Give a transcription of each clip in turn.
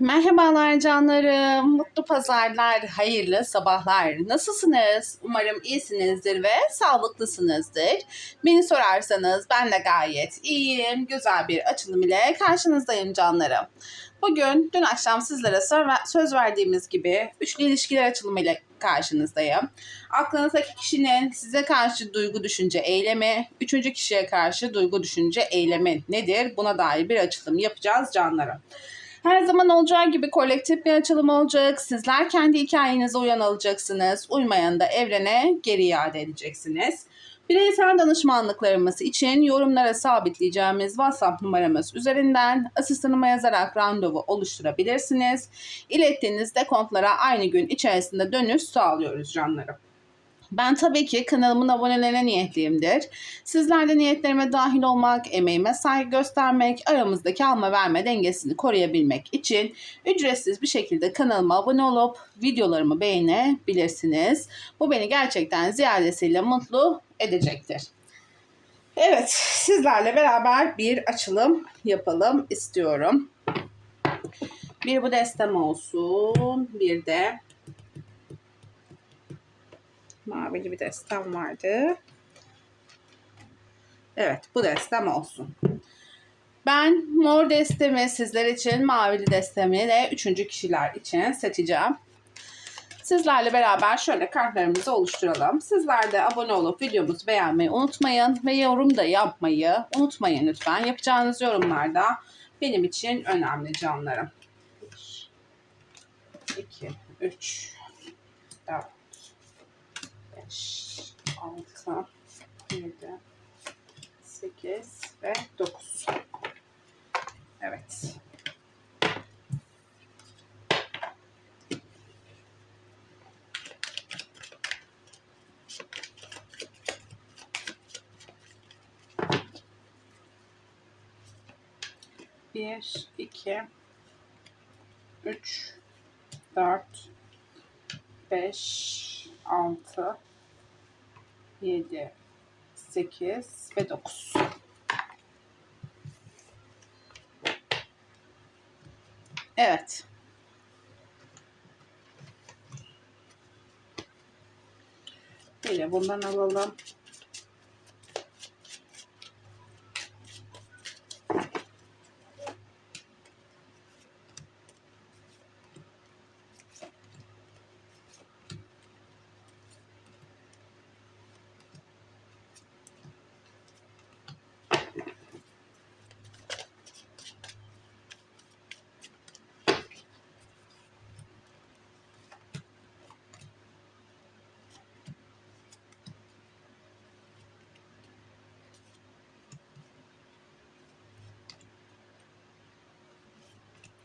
Merhabalar canlarım, mutlu pazarlar, hayırlı sabahlar. Nasılsınız? Umarım iyisinizdir ve sağlıklısınızdır. Beni sorarsanız ben de gayet iyiyim. Güzel bir açılım ile karşınızdayım canlarım. Bugün dün akşam sizlere sö- söz verdiğimiz gibi üçlü ilişkiler açılımı ile karşınızdayım. Aklınızdaki kişinin size karşı duygu, düşünce, eylemi, üçüncü kişiye karşı duygu, düşünce, eylemi nedir? Buna dair bir açılım yapacağız canlarım. Her zaman olacağı gibi kolektif bir açılım olacak. Sizler kendi hikayenize uyan alacaksınız. Uymayan da evrene geri iade edeceksiniz. Bireysel danışmanlıklarımız için yorumlara sabitleyeceğimiz WhatsApp numaramız üzerinden asistanıma yazarak randevu oluşturabilirsiniz. İlettiğiniz dekontlara aynı gün içerisinde dönüş sağlıyoruz canlarım. Ben tabii ki kanalımın abonelerine niyetliyimdir. Sizler de niyetlerime dahil olmak, emeğime saygı göstermek, aramızdaki alma verme dengesini koruyabilmek için ücretsiz bir şekilde kanalıma abone olup videolarımı beğenebilirsiniz. Bu beni gerçekten ziyadesiyle mutlu edecektir. Evet, sizlerle beraber bir açılım yapalım istiyorum. Bir bu destem olsun, bir de mavili bir destem vardı. Evet bu destem olsun. Ben mor destemi sizler için, mavili destemi de üçüncü kişiler için seçeceğim. Sizlerle beraber şöyle kartlarımızı oluşturalım. Sizler de abone olup videomuzu beğenmeyi unutmayın ve yorum da yapmayı unutmayın lütfen. Yapacağınız yorumlar da benim için önemli canlarım. 1, 2, 3, 4, 5, 6, 7, 8 ve 9. Evet. Bir, iki, üç, dört, beş, altı, 7, 8 ve 9. Evet. Böyle bundan alalım.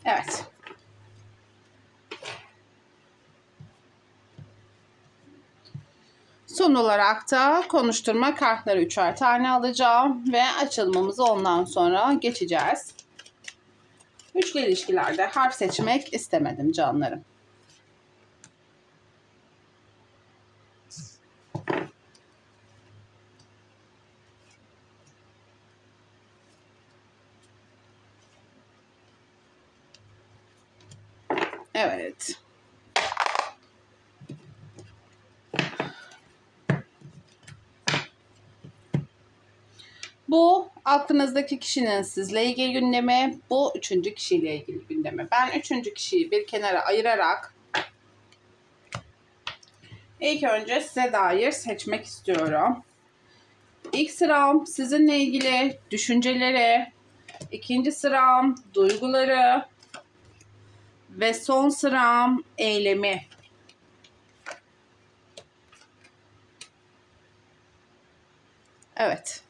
Evet. Son olarak da konuşturma kartları üçer tane alacağım ve açılımımızı ondan sonra geçeceğiz. Üçlü ilişkilerde harf seçmek istemedim canlarım. Evet. Bu aklınızdaki kişinin sizle ilgili gündemi, bu üçüncü kişiyle ilgili gündemi. Ben üçüncü kişiyi bir kenara ayırarak ilk önce size dair seçmek istiyorum. İlk sıram sizinle ilgili düşünceleri, ikinci sıram duyguları ve son sıram eylemi. Evet.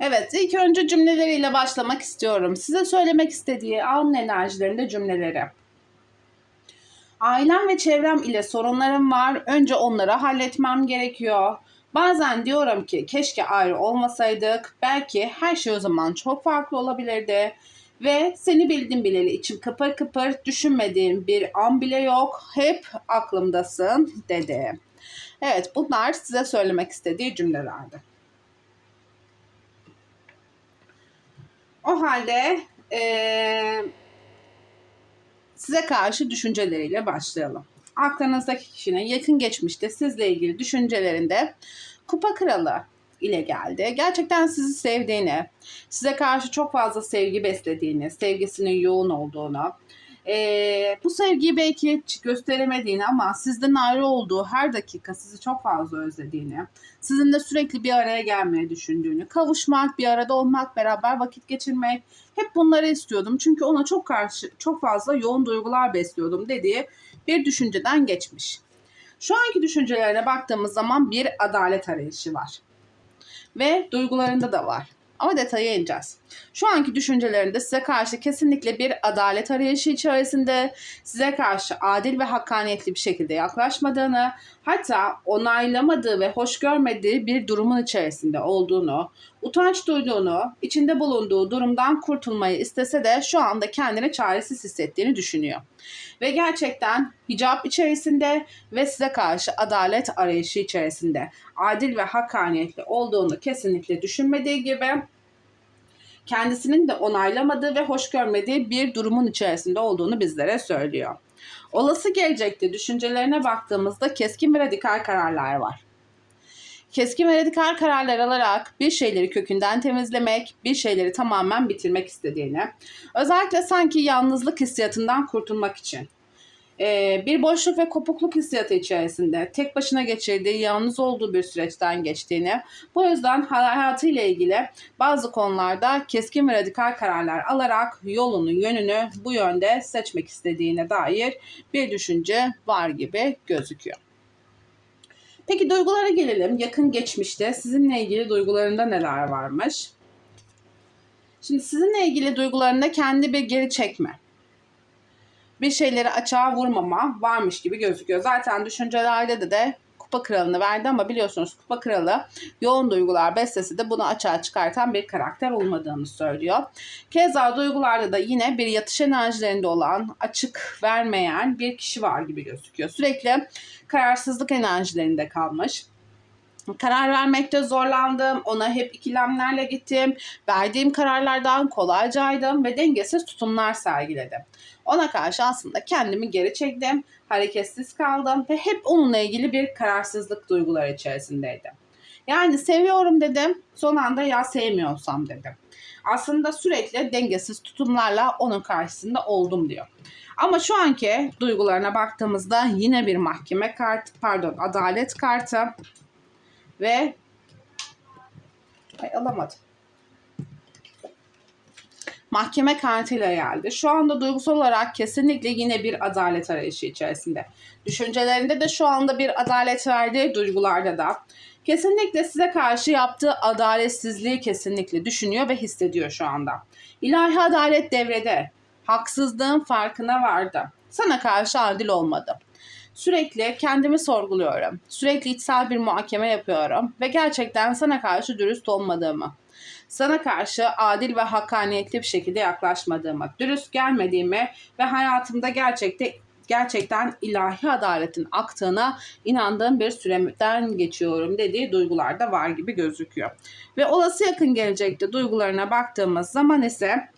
Evet, ilk önce cümleleriyle başlamak istiyorum. Size söylemek istediği an enerjilerinde cümleleri. Ailem ve çevrem ile sorunlarım var. Önce onları halletmem gerekiyor. Bazen diyorum ki keşke ayrı olmasaydık. Belki her şey o zaman çok farklı olabilirdi. Ve seni bildim bileli içim kıpır kıpır düşünmediğim bir an bile yok. Hep aklımdasın dedi. Evet bunlar size söylemek istediği cümlelerdi. O halde eee, size karşı düşünceleriyle başlayalım. Aklınızdaki kişinin yakın geçmişte sizle ilgili düşüncelerinde kupa kralı ile geldi. Gerçekten sizi sevdiğini, size karşı çok fazla sevgi beslediğini, sevgisinin yoğun olduğunu, eee, bu sevgiyi belki gösteremediğini ama sizden ayrı olduğu her dakika sizi çok fazla özlediğini, sizinle sürekli bir araya gelmeyi düşündüğünü, kavuşmak, bir arada olmak, beraber vakit geçirmek, hep bunları istiyordum. Çünkü ona çok karşı çok fazla yoğun duygular besliyordum dediği bir düşünceden geçmiş. Şu anki düşüncelerine baktığımız zaman bir adalet arayışı var. Ve duygularında da var. Ama detaya ineceğiz. Şu anki düşüncelerinde size karşı kesinlikle bir adalet arayışı içerisinde, size karşı adil ve hakkaniyetli bir şekilde yaklaşmadığını, hatta onaylamadığı ve hoş görmediği bir durumun içerisinde olduğunu, utanç duyduğunu, içinde bulunduğu durumdan kurtulmayı istese de şu anda kendini çaresiz hissettiğini düşünüyor. Ve gerçekten hicap içerisinde ve size karşı adalet arayışı içerisinde adil ve hakkaniyetli olduğunu kesinlikle düşünmediği gibi kendisinin de onaylamadığı ve hoş görmediği bir durumun içerisinde olduğunu bizlere söylüyor. Olası gelecekte düşüncelerine baktığımızda keskin ve radikal kararlar var. Keskin ve radikal kararlar alarak bir şeyleri kökünden temizlemek, bir şeyleri tamamen bitirmek istediğini, özellikle sanki yalnızlık hissiyatından kurtulmak için ee, bir boşluk ve kopukluk hissiyatı içerisinde tek başına geçirdiği, yalnız olduğu bir süreçten geçtiğini, bu yüzden hayatıyla ilgili bazı konularda keskin ve radikal kararlar alarak yolunu, yönünü bu yönde seçmek istediğine dair bir düşünce var gibi gözüküyor. Peki duygulara gelelim. Yakın geçmişte sizinle ilgili duygularında neler varmış? Şimdi sizinle ilgili duygularında kendi bir geri çekme bir şeyleri açığa vurmama varmış gibi gözüküyor. Zaten düşüncelerde de de Kupa Kralı'nı verdi ama biliyorsunuz Kupa Kralı yoğun duygular bestesi de bunu açığa çıkartan bir karakter olmadığını söylüyor. Keza duygularda da yine bir yatış enerjilerinde olan, açık vermeyen bir kişi var gibi gözüküyor. Sürekli kararsızlık enerjilerinde kalmış. Karar vermekte zorlandım. Ona hep ikilemlerle gittim. Verdiğim kararlardan kolaycaydım ve dengesiz tutumlar sergiledim. Ona karşı aslında kendimi geri çektim. Hareketsiz kaldım ve hep onunla ilgili bir kararsızlık duyguları içerisindeydim. Yani seviyorum dedim. Son anda ya sevmiyorsam dedim. Aslında sürekli dengesiz tutumlarla onun karşısında oldum diyor. Ama şu anki duygularına baktığımızda yine bir mahkeme kartı, pardon adalet kartı ve Ay, alamadım. Mahkeme kartıyla geldi. Şu anda duygusal olarak kesinlikle yine bir adalet arayışı içerisinde. Düşüncelerinde de şu anda bir adalet verdiği duygularda da kesinlikle size karşı yaptığı adaletsizliği kesinlikle düşünüyor ve hissediyor şu anda. İlahi adalet devrede. Haksızlığın farkına vardı. Sana karşı adil olmadı. Sürekli kendimi sorguluyorum. Sürekli içsel bir muhakeme yapıyorum ve gerçekten sana karşı dürüst olmadığımı, sana karşı adil ve hakkaniyetli bir şekilde yaklaşmadığımı, dürüst gelmediğimi ve hayatımda gerçekte gerçekten ilahi adaletin aktığına inandığım bir süreden geçiyorum dediği duygular da var gibi gözüküyor. Ve olası yakın gelecekte duygularına baktığımız zaman ise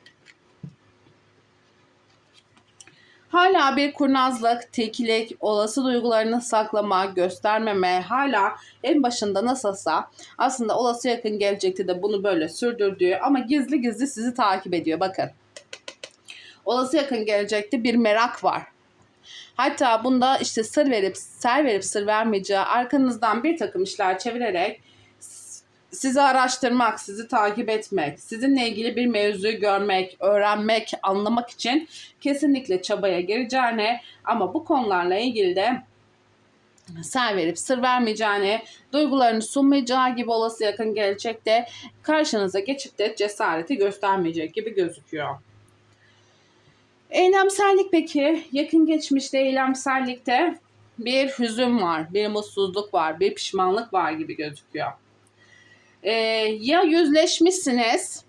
Hala bir kurnazlık, tilkilik, olası duygularını saklama, göstermeme, hala en başında nasılsa aslında olası yakın gelecekte de bunu böyle sürdürdüğü ama gizli gizli sizi takip ediyor. Bakın. Olası yakın gelecekte bir merak var. Hatta bunda işte sır verip ser verip sır vermeyeceği arkanızdan bir takım işler çevirerek sizi araştırmak, sizi takip etmek, sizinle ilgili bir mevzuyu görmek, öğrenmek, anlamak için kesinlikle çabaya gireceğine ama bu konularla ilgili de ser verip sır vermeyeceğini, duygularını sunmayacağı gibi olası yakın gelecekte karşınıza geçip de cesareti göstermeyecek gibi gözüküyor. Eylemsellik peki? Yakın geçmişte eylemsellikte bir hüzün var, bir mutsuzluk var, bir pişmanlık var gibi gözüküyor. Ee, ya yüzleşmişsiniz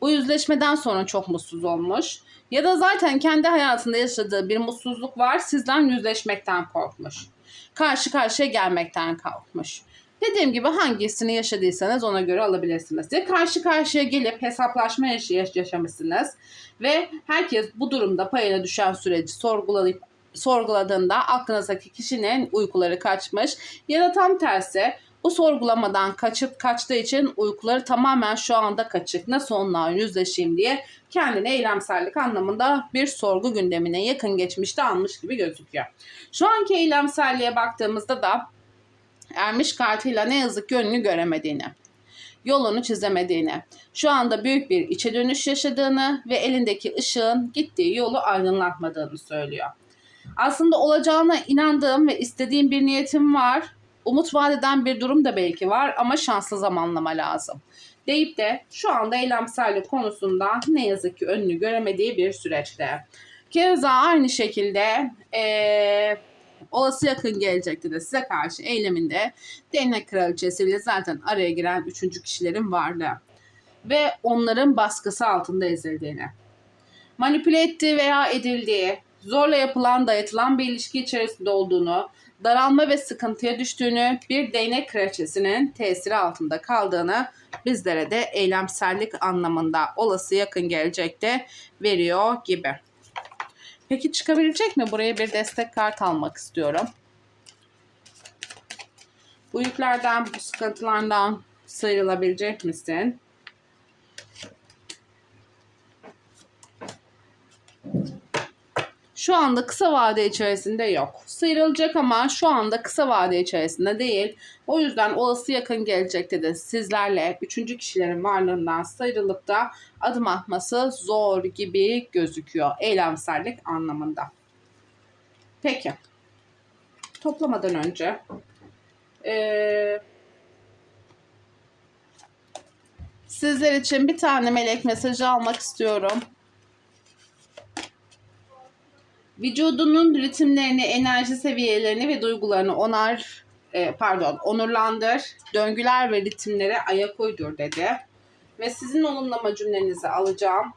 Bu yüzleşmeden sonra çok mutsuz olmuş. Ya da zaten kendi hayatında yaşadığı bir mutsuzluk var. Sizden yüzleşmekten korkmuş. Karşı karşıya gelmekten korkmuş. Dediğim gibi hangisini yaşadıysanız ona göre alabilirsiniz. Ya karşı karşıya gelip hesaplaşma yaş- yaşamışsınız ve herkes bu durumda payına düşen süreci sorgulayıp sorguladığında aklınızdaki kişinin uykuları kaçmış ya da tam tersi bu sorgulamadan kaçıp kaçtığı için uykuları tamamen şu anda kaçık. Nasıl onunla yüzleşeyim diye kendine eylemsellik anlamında bir sorgu gündemine yakın geçmişte almış gibi gözüküyor. Şu anki eylemselliğe baktığımızda da ermiş kartıyla ne yazık ki önünü göremediğini, yolunu çizemediğini, şu anda büyük bir içe dönüş yaşadığını ve elindeki ışığın gittiği yolu aydınlatmadığını söylüyor. Aslında olacağına inandığım ve istediğim bir niyetim var. Umut vadeden bir durum da belki var ama şanslı zamanlama lazım. Deyip de şu anda eylemsellik konusunda ne yazık ki önünü göremediği bir süreçte. Keza aynı şekilde eee olası yakın gelecekte de size karşı eyleminde değnek kraliçesiyle zaten araya giren üçüncü kişilerin varlığı ve onların baskısı altında ezildiğini, manipüle ettiği veya edildiği, zorla yapılan dayatılan bir ilişki içerisinde olduğunu, daralma ve sıkıntıya düştüğünü, bir değnek kraliçesinin tesiri altında kaldığını bizlere de eylemsellik anlamında olası yakın gelecekte veriyor gibi. Peki çıkabilecek mi? Buraya bir destek kart almak istiyorum. Bu yüklerden, bu sıkıntılardan sıyrılabilecek misin? Şu anda kısa vade içerisinde yok. Sıyrılacak ama şu anda kısa vade içerisinde değil. O yüzden olası yakın gelecekte de sizlerle üçüncü kişilerin varlığından sıyrılıp da adım atması zor gibi gözüküyor. Eylemsellik anlamında. Peki. Toplamadan önce ee, sizler için bir tane melek mesajı almak istiyorum. Vücudunun ritimlerini, enerji seviyelerini ve duygularını onar, e, pardon, onurlandır. Döngüler ve ritimlere ayak uydur dedi. Ve sizin olumlama cümlenizi alacağım.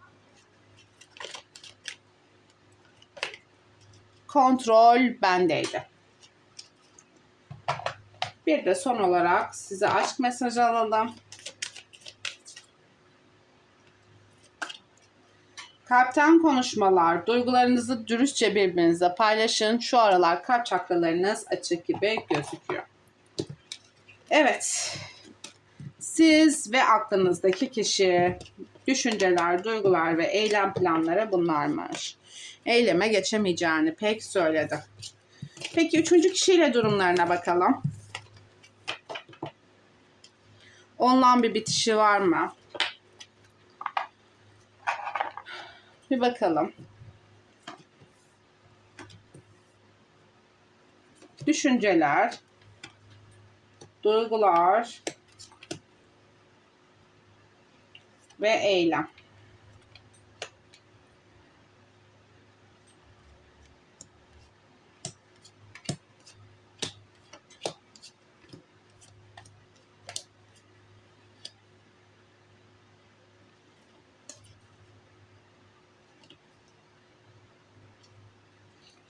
Kontrol bendeydi. Bir de son olarak size aşk mesajı alalım. Kalpten konuşmalar, duygularınızı dürüstçe birbirinize paylaşın. Şu aralar kalp çakralarınız açık gibi gözüküyor. Evet. Siz ve aklınızdaki kişi, düşünceler, duygular ve eylem planları bunlarmış. Eyleme geçemeyeceğini pek söyledi. Peki üçüncü kişiyle durumlarına bakalım. Ondan bir bitişi var mı? Bir bakalım. Düşünceler, duygular ve eylem.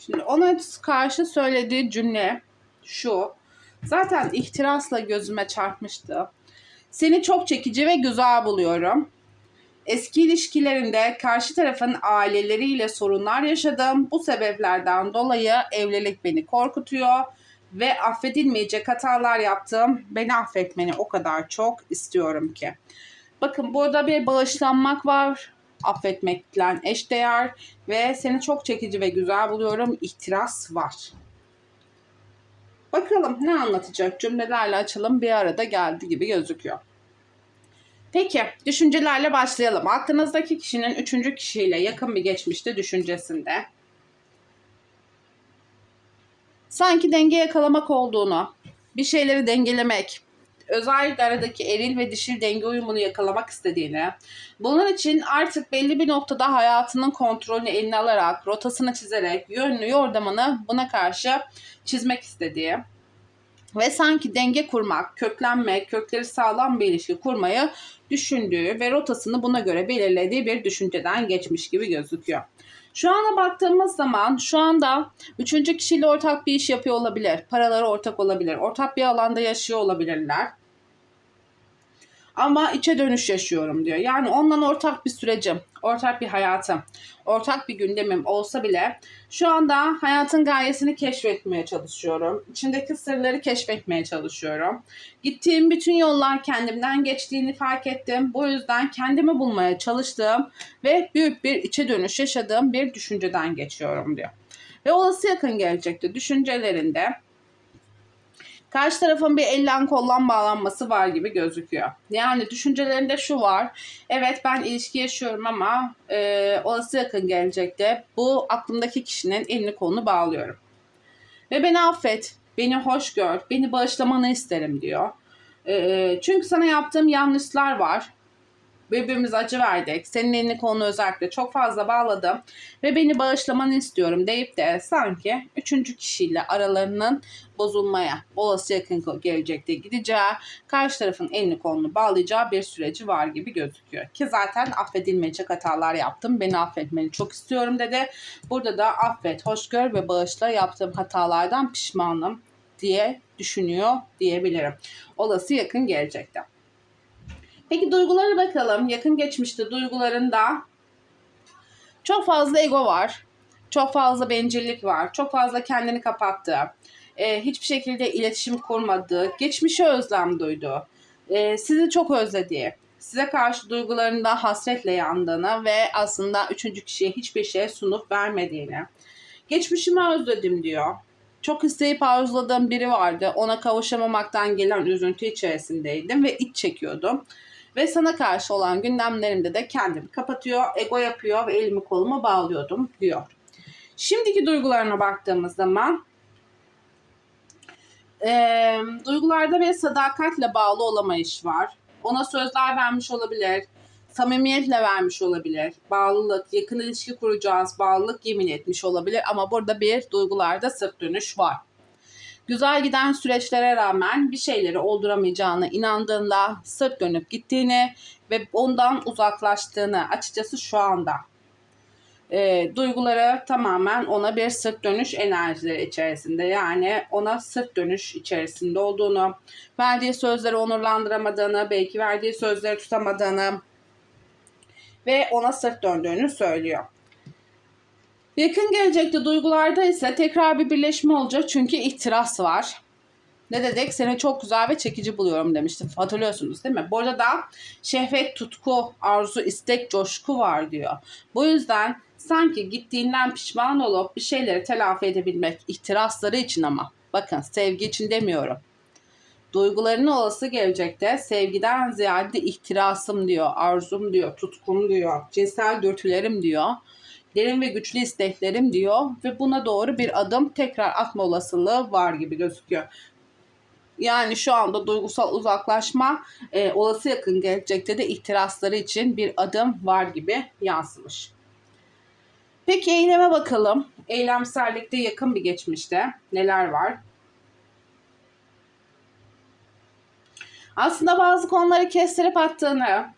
Şimdi ona karşı söylediği cümle şu. Zaten ihtirasla gözüme çarpmıştı. Seni çok çekici ve güzel buluyorum. Eski ilişkilerinde karşı tarafın aileleriyle sorunlar yaşadım. Bu sebeplerden dolayı evlilik beni korkutuyor ve affedilmeyecek hatalar yaptım. Beni affetmeni o kadar çok istiyorum ki. Bakın burada bir bağışlanmak var affetmekle eşdeğer ve seni çok çekici ve güzel buluyorum. İhtiras var. Bakalım ne anlatacak cümlelerle açalım bir arada geldi gibi gözüküyor. Peki düşüncelerle başlayalım. Aklınızdaki kişinin üçüncü kişiyle yakın bir geçmişte düşüncesinde sanki denge yakalamak olduğunu, bir şeyleri dengelemek, özellikle aradaki eril ve dişil denge uyumunu yakalamak istediğini, bunun için artık belli bir noktada hayatının kontrolünü eline alarak, rotasını çizerek, yönünü, yordamını buna karşı çizmek istediği, ve sanki denge kurmak, köklenmek, kökleri sağlam bir ilişki kurmayı düşündüğü ve rotasını buna göre belirlediği bir düşünceden geçmiş gibi gözüküyor. Şu ana baktığımız zaman şu anda üçüncü kişiyle ortak bir iş yapıyor olabilir. Paraları ortak olabilir. Ortak bir alanda yaşıyor olabilirler. Ama içe dönüş yaşıyorum diyor. Yani ondan ortak bir sürecim, ortak bir hayatım, ortak bir gündemim olsa bile şu anda hayatın gayesini keşfetmeye çalışıyorum. İçindeki sırları keşfetmeye çalışıyorum. Gittiğim bütün yollar kendimden geçtiğini fark ettim. Bu yüzden kendimi bulmaya çalıştığım ve büyük bir içe dönüş yaşadığım bir düşünceden geçiyorum diyor. Ve olası yakın gelecekte düşüncelerinde Karşı tarafın bir elden kollan bağlanması var gibi gözüküyor. Yani düşüncelerinde şu var. Evet ben ilişki yaşıyorum ama e, olası yakın gelecekte bu aklımdaki kişinin elini kolunu bağlıyorum. Ve beni affet, beni hoş gör, beni bağışlamanı isterim diyor. E, çünkü sana yaptığım yanlışlar var birbirimize acı verdik. Senin elini kolunu özellikle çok fazla bağladım ve beni bağışlamanı istiyorum deyip de sanki üçüncü kişiyle aralarının bozulmaya, olası yakın gelecekte gideceği, karşı tarafın elini kolunu bağlayacağı bir süreci var gibi gözüküyor. Ki zaten affedilmeyecek hatalar yaptım. Beni affetmeni çok istiyorum dedi. Burada da affet, hoşgör ve bağışla yaptığım hatalardan pişmanım diye düşünüyor diyebilirim. Olası yakın gelecekte. Peki duygulara bakalım. Yakın geçmişte duygularında çok fazla ego var. Çok fazla bencillik var. Çok fazla kendini kapattı. Ee, hiçbir şekilde iletişim kurmadı. Geçmişe özlem duydu. Ee, sizi çok özledi. Size karşı duygularında hasretle yandığını ve aslında üçüncü kişiye hiçbir şey sunup vermediğini. Geçmişimi özledim diyor. Çok isteyip arzuladığım biri vardı. Ona kavuşamamaktan gelen üzüntü içerisindeydim ve iç çekiyordum. Ve sana karşı olan gündemlerimde de kendimi kapatıyor, ego yapıyor ve elimi kolumu bağlıyordum diyor. Şimdiki duygularına baktığımız zaman e, duygularda bir sadakatle bağlı olamayış var. Ona sözler vermiş olabilir, samimiyetle vermiş olabilir, bağlılık, yakın ilişki kuracağız, bağlılık yemin etmiş olabilir ama burada bir duygularda sırt dönüş var güzel giden süreçlere rağmen bir şeyleri olduramayacağına inandığında sırt dönüp gittiğini ve ondan uzaklaştığını açıkçası şu anda e, duyguları tamamen ona bir sırt dönüş enerjileri içerisinde yani ona sırt dönüş içerisinde olduğunu, verdiği sözleri onurlandıramadığını, belki verdiği sözleri tutamadığını ve ona sırt döndüğünü söylüyor. Yakın gelecekte duygularda ise tekrar bir birleşme olacak çünkü ihtiras var. Ne dedik? Seni çok güzel ve çekici buluyorum demiştim. Hatırlıyorsunuz değil mi? Bu arada da şehvet, tutku, arzu, istek, coşku var diyor. Bu yüzden sanki gittiğinden pişman olup bir şeyleri telafi edebilmek ihtirasları için ama. Bakın sevgi için demiyorum. Duyguların olası gelecekte sevgiden ziyade ihtirasım diyor, arzum diyor, tutkum diyor, cinsel dürtülerim diyor derin ve güçlü isteklerim diyor ve buna doğru bir adım tekrar atma olasılığı var gibi gözüküyor. Yani şu anda duygusal uzaklaşma e, olası yakın gelecekte de ihtirasları için bir adım var gibi yansımış. Peki eyleme bakalım. Eylemsellikte yakın bir geçmişte neler var? Aslında bazı konuları kestirip attığını,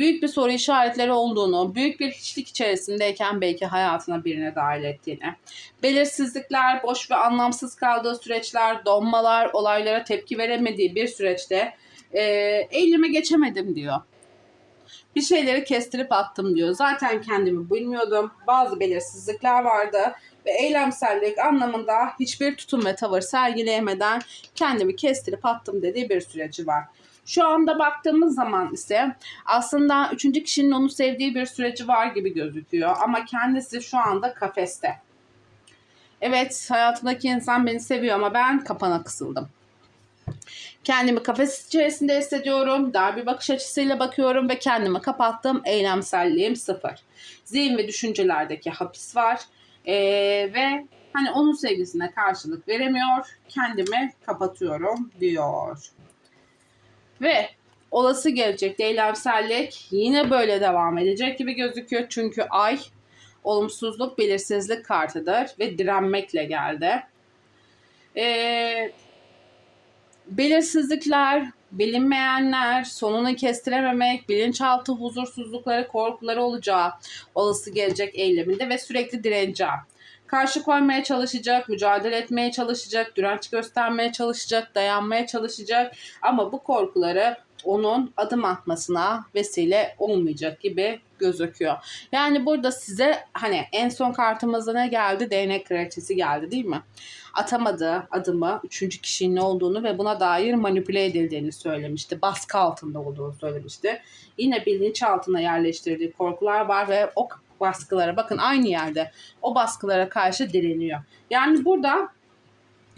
büyük bir soru işaretleri olduğunu, büyük bir hiçlik içerisindeyken belki hayatına birine dahil ettiğini, belirsizlikler, boş ve anlamsız kaldığı süreçler, donmalar, olaylara tepki veremediği bir süreçte e, eyleme geçemedim diyor. Bir şeyleri kestirip attım diyor. Zaten kendimi bilmiyordum. Bazı belirsizlikler vardı ve eylemsellik anlamında hiçbir tutum ve tavır sergileyemeden kendimi kestirip attım dediği bir süreci var. Şu anda baktığımız zaman ise aslında üçüncü kişinin onu sevdiği bir süreci var gibi gözüküyor. Ama kendisi şu anda kafeste. Evet hayatımdaki insan beni seviyor ama ben kapana kısıldım. Kendimi kafes içerisinde hissediyorum. Dar bir bakış açısıyla bakıyorum ve kendimi kapattım. Eylemselliğim sıfır. Zihin ve düşüncelerdeki hapis var. Ee, ve hani onun sevgisine karşılık veremiyor. Kendimi kapatıyorum diyor. Ve olası gelecekte eylemsellik yine böyle devam edecek gibi gözüküyor. Çünkü ay olumsuzluk, belirsizlik kartıdır ve direnmekle geldi. Ee, belirsizlikler, bilinmeyenler, sonunu kestirememek, bilinçaltı huzursuzlukları, korkuları olacağı olası gelecek eyleminde ve sürekli direneceğim. Karşı koymaya çalışacak, mücadele etmeye çalışacak, direnç göstermeye çalışacak, dayanmaya çalışacak ama bu korkuları onun adım atmasına vesile olmayacak gibi gözüküyor. Yani burada size hani en son kartımızda ne geldi? Değnek kraliçesi geldi değil mi? Atamadığı adımı üçüncü kişinin olduğunu ve buna dair manipüle edildiğini söylemişti. Baskı altında olduğunu söylemişti. Yine bilinçaltına yerleştirdiği korkular var ve o baskılara bakın aynı yerde o baskılara karşı direniyor. Yani burada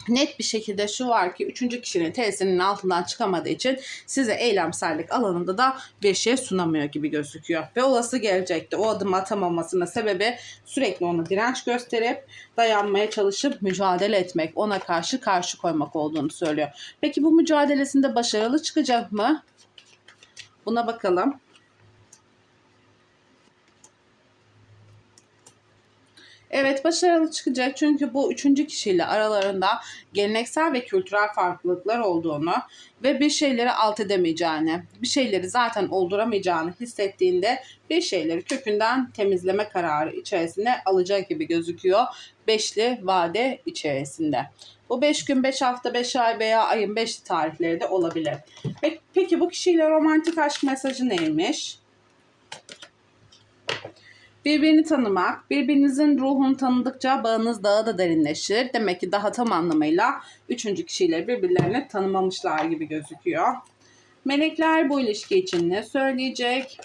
net bir şekilde şu var ki üçüncü kişinin tesirinin altından çıkamadığı için size eylemsellik alanında da bir şey sunamıyor gibi gözüküyor. Ve olası gelecekte o adım atamamasının sebebi sürekli ona direnç gösterip dayanmaya çalışıp mücadele etmek, ona karşı karşı koymak olduğunu söylüyor. Peki bu mücadelesinde başarılı çıkacak mı? Buna bakalım. Evet başarılı çıkacak çünkü bu üçüncü kişiyle aralarında geleneksel ve kültürel farklılıklar olduğunu ve bir şeyleri alt edemeyeceğini, bir şeyleri zaten olduramayacağını hissettiğinde bir şeyleri kökünden temizleme kararı içerisinde alacak gibi gözüküyor. Beşli vade içerisinde. Bu 5 gün, 5 hafta, 5 ay veya ayın 5 tarihleri de olabilir. Peki, bu kişiyle romantik aşk mesajı neymiş? Birbirini tanımak, birbirinizin ruhunu tanıdıkça bağınız daha da derinleşir. Demek ki daha tam anlamıyla üçüncü kişiyle birbirlerini tanımamışlar gibi gözüküyor. Melekler bu ilişki için ne söyleyecek?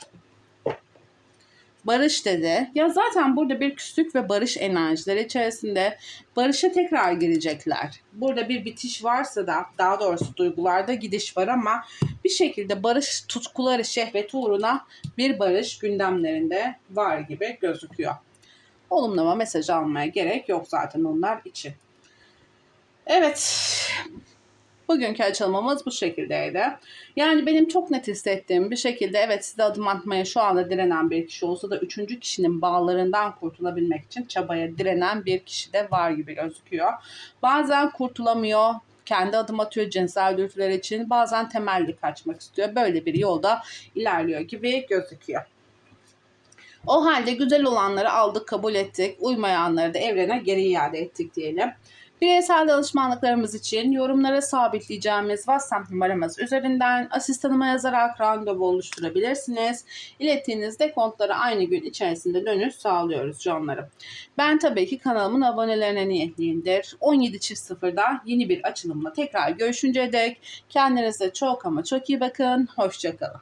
Barış dedi. Ya zaten burada bir küslük ve barış enerjileri içerisinde barışa tekrar girecekler. Burada bir bitiş varsa da daha doğrusu duygularda gidiş var ama bir şekilde barış tutkuları şehveti uğruna bir barış gündemlerinde var gibi gözüküyor. Olumlama mesajı almaya gerek yok zaten onlar için. Evet. Bugünkü açılımımız bu şekildeydi. Yani benim çok net hissettiğim bir şekilde evet size adım atmaya şu anda direnen bir kişi olsa da üçüncü kişinin bağlarından kurtulabilmek için çabaya direnen bir kişi de var gibi gözüküyor. Bazen kurtulamıyor, kendi adım atıyor cinsel dürtüler için bazen temelli kaçmak istiyor. Böyle bir yolda ilerliyor gibi gözüküyor. O halde güzel olanları aldık, kabul ettik. Uymayanları da evrene geri iade ettik diyelim. Bireysel danışmanlıklarımız için yorumlara sabitleyeceğimiz WhatsApp numaramız üzerinden asistanıma yazarak randevu oluşturabilirsiniz. İlettiğiniz dekontlara aynı gün içerisinde dönüş sağlıyoruz canlarım. Ben tabii ki kanalımın abonelerine niyetliyimdir. 17.00'da yeni bir açılımla tekrar görüşünceye dek kendinize çok ama çok iyi bakın. Hoşçakalın.